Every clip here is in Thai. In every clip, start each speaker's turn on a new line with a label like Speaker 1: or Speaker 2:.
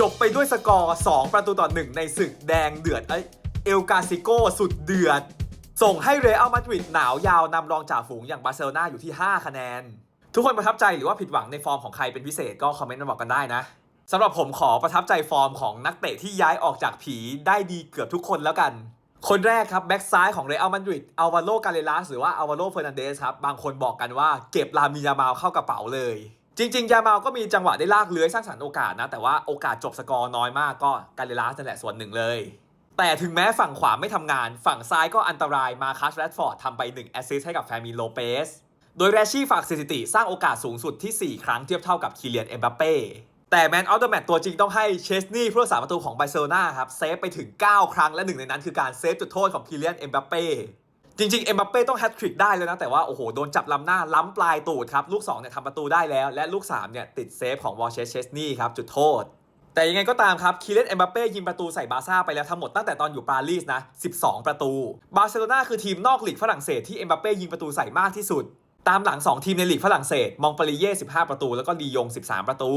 Speaker 1: จบไปด้วยสกอร์ 2 ประตูต่อ 1 ในศึกแดงเดือดเอ้เอลกาซิโกสุดเดือด ส่งให้เรอัลมาดริดหนาวยาวนำรองจ่าฝูงอย่างบาร์เซโลนาอยู่ที่ 5 คะแนน ทุกคนประทับใจหรือว่าผิดหวังในฟอร์มของใครเป็นพิเศษก็คอมเมนต์มาบอกกันได้นะสำหรับผมขอประทับใจฟอร์มของนักเตะที่ย้ายออกจากผีได้ดีเกือบทุกคนแล้วกัน คนแรกครับแบ็กซ้ายของเรอัลมาดริดอัลวาโลกาเลลัสหรือว่าอัลวาโลเฟอร์นันเดสครับบางคนบอกกันว่าเก็บลามิยามาเข้ากระเป๋าเลย จริง ๆ ยาเมาลก็มีจังหวะได้ลากเลื้อยสร้างสรรค์โอกาสนะ แต่ว่าโอกาสจบสกอร์น้อยมากก็กาเลลัสนั่นแหละส่วนหนึ่งเลย แต่ถึงแม้ฝั่งขวาไม่ทำงาน ฝั่งซ้ายก็อันตรายมาคัสแรดฟอร์ดทำไป1แอสซิสต์ให้กับแฟมิโลเปสโดยแรชชี่ฝากสถิติสร้างโอกาสสูงสุดที่ 4 ครั้งเทียบเท่ากับคีเลียนเอ็มบัปเป้แต่แมนออฟเดอะแมตตัวจริงต้องให้เชสนีย์ผู้รักษาประตูของไบเซลนาครับเซฟไปถึง 9 ครั้งและหนึ่งในนั้นคือการเซฟจุดโทษของคีเลียนเอ็มบัปเป้ จริงๆ เอ็มบัปเป้ต้องแฮตทริกได้เลยนะ แต่ว่า โอ้โห โดนจับลำหน้า ล้ำปลายตูดครับ ลูก2เนี่ยทำประตูได้แล้ว และลูก3เนี่ยติดเซฟของวอลเชสเชสนีย์ครับ จุดโทษ แต่ยังไงก็ตามครับคีเลนเอ็มบัปเป้ยิงประตูใส่บาร์ซ่าไปแล้วทั้งหมดตั้งแต่ตอนอยู่ปารีสนะ 12 ประตู บาร์เซโลนาคือทีมนอกลีกฝรั่งเศสที่เอ็มบัปเป้ยิงประตูใส่มากที่สุด ตามหลัง 2 ทีมในลีกฝรั่งเศส มองปารีเย่15 ประตู แล้วก็ลียง 13 ประตู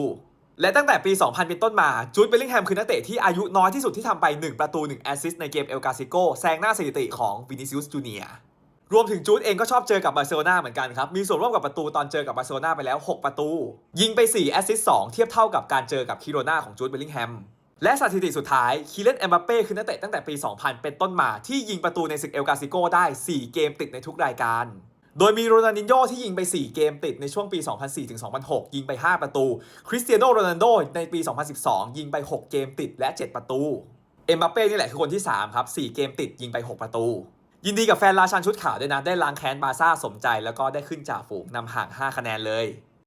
Speaker 1: และตั้งแต่ปี 2000 เป็นต้นมา จูดเบลลิงแฮมคือนักเตะที่อายุน้อยที่สุดที่ทำไป 1 ประตู 1 แอสซิสต์ในเกมเอลกาซิโกแซงหน้าสถิติของวินิซิอุสจูเนียรวมถึงจูดเองก็ชอบเจอกับบาร์เซโลนาเหมือนกันครับ มีส่วนร่วมกับประตูตอนเจอกับบาร์เซโลนาไปแล้ว 6 ประตู ยิงไป 4 แอสซิสต์2เทียบเท่ากับการเจอกับคิโรนาของจูดเบลลิงแฮมและสถิติสุดท้ายคีเลนเอ็มบัปเป้คือนักเตะตั้งแต่ปี 2000 เป็นต้นมาที่ยิงประตูในศึกเอลกาซิโกได้ 4 เกมติดในทุกรายการ โดยมีโรนัลดินโญ่ที่ยิงไป 4 เกมติดในช่วงปี 2004ถึง2006 ยิงไป 5 ประตู คริสเตียโนโรนัลโดในปี 2012 ยิงไป 6 เกมติดและ 7 ประตู เอ็มบัปเป้นี่แหละคือคนที่ 3 ครับ 4 เกมติดยิงไป 6 ประตู ยินดีกับแฟนราชันชุดขาวด้วยนะ ได้ล้างแค้นบาร์ซ่าสมใจ แล้วก็ได้ขึ้นจ่าฝูงนำห่าง 5 คะแนนเลย